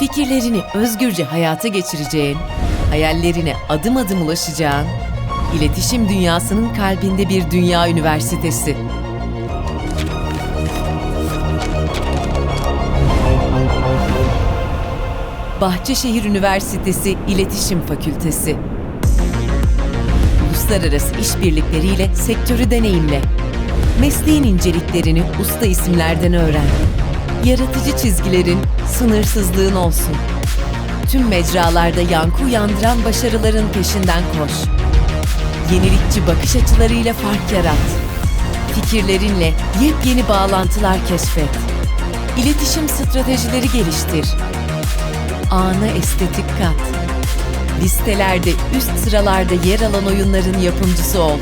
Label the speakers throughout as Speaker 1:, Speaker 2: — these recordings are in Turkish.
Speaker 1: Fikirlerini özgürce hayata geçireceğin, hayallerine adım adım ulaşacağın, iletişim dünyasının kalbinde bir dünya üniversitesi. Bahçeşehir Üniversitesi İletişim Fakültesi. Uluslararası işbirlikleriyle sektörü deneyimle. Mesleğin inceliklerini usta isimlerden öğren. Yaratıcı çizgilerin, sınırsızlığın olsun. Tüm mecralarda yankı uyandıran başarıların peşinden koş. Yenilikçi bakış açılarıyla fark yarat. Fikirlerinle yepyeni bağlantılar keşfet. İletişim stratejileri geliştir. Ana estetik kat. Listelerde üst sıralarda yer alan oyunların yapımcısı ol.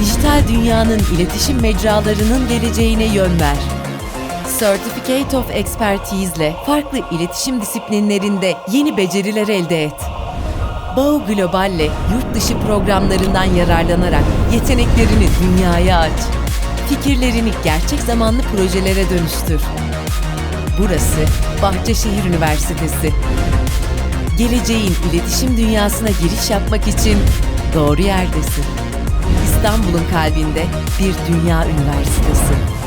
Speaker 1: Dijital dünyanın iletişim mecralarının geleceğine yön ver. Certificate of Expertise ile farklı iletişim disiplinlerinde yeni beceriler elde et. Bağ Global'le yurt dışı programlarından yararlanarak yeteneklerini dünyaya aç. Fikirlerini gerçek zamanlı projelere dönüştür. Burası Bahçeşehir Üniversitesi. Geleceğin iletişim dünyasına giriş yapmak için doğru yerdesin. İstanbul'un kalbinde bir dünya üniversitesi.